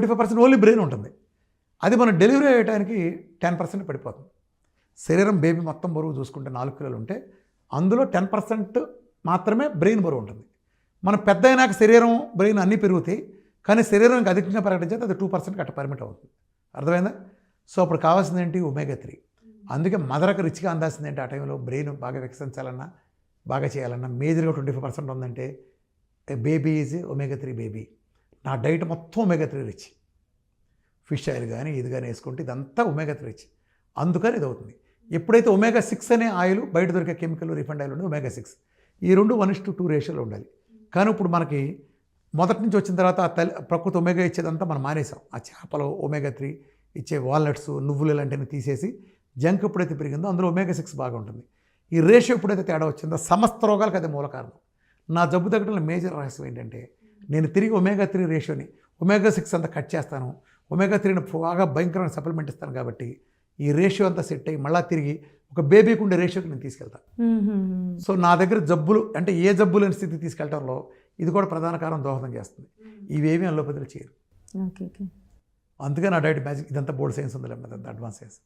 Twenty five percent only brain ఉంటుంది. అది మనం డెలివరీ అయ్యడానికి టెన్ పర్సెంట్ పడిపోతుంది. శరీరం బేబీ మొత్తం బరువు చూసుకుంటే నాలుగు కిలోలు ఉంటే అందులో టెన్ పర్సెంట్ మాత్రమే బ్రెయిన్ బరువు ఉంటుంది. మనం పెద్ద అయినాక శరీరం బ్రెయిన్ అన్నీ పెరుగుతాయి కానీ శరీరం అధికంగా పెరగడం చేత అది టూ పర్సెంట్ అట్ట పర్మిట్ అవుతుంది. అర్థమైందా? సో అప్పుడు కావాల్సింది ఏంటి? ఒమేగా త్రీ అందుకే మదరకు రిచ్గా అందాల్సింది ఏంటి? ఆ టైంలో బ్రెయిన్ బాగా వికసించాలన్నా బాగా చేయాలన్నా మేజర్గా ట్వంటీ ఫైవ్ పర్సెంట్ ఉందంటే baby is omega three baby నా డైట్ మొత్తం omega three rich fish oil కానీ ఇది కానీ వేసుకుంటే ఇదంతా ఒమేగా త్రీ రిచ్ అందుకని ఇది అవుతుంది ఎప్పుడైతే ఒమేగా సిక్స్ అనే ఆయిల్ బయట దొరికే కెమికల్ రిఫండ్ ఆయిల్ ఉండదు ఒమేగా సిక్స్ ఈ రెండు వన్ ఇస్ టు టూ రేషియోలో ఉండాలి. కానీ ఇప్పుడు మనకి మొదటి నుంచి వచ్చిన తర్వాత ఆ తల్లి ప్రకృతి ఒమేగా ఇచ్చేదంతా మనం మానేసాం ఆ చేపలు ఒమేగా త్రీ ఇచ్చే వాల్నట్స్ నువ్వులు ఇలాంటివి తీసేసి జంక్ ఎప్పుడైతే పెరిగిందో అందులో ఒమేగా సిక్స్ బాగా ఉంటుంది. ఈ రేషియో ఎప్పుడైతే తేడా వచ్చిందో సమస్త రోగాలకు అది మూల కారణం. నా జబ్బు తగ్గడంలో మేజర్ రహస్యం ఏంటంటే నేను తిరిగి ఒమేగా త్రీ రేషియోని ఒమేగా సిక్స్ అంతా కట్ చేస్తాను. ఒమేగా త్రీని బాగా భయంకరమైన సప్లిమెంట్ ఇస్తాను కాబట్టి ఈ రేషియో అంతా సెట్ అయ్యి మళ్ళీ తిరిగి ఒక బేబీకి ఉండే రేషియోకి నేను తీసుకెళ్తాను సో నా దగ్గర జబ్బులు అంటే ఏ జబ్బు లేని స్థితికి తీసుకెళ్ళడంలో ఇది కూడా ప్రధాన కారణం దోహదం చేస్తుంది. ఇవేమీ అల్లోపతిలో చేయరు. అందుకే నా డైట్ మ్యాజిక్ ఇదంతా బోర్డ్ సైన్స్ ఉంది అడ్వాన్స్ సైన్స్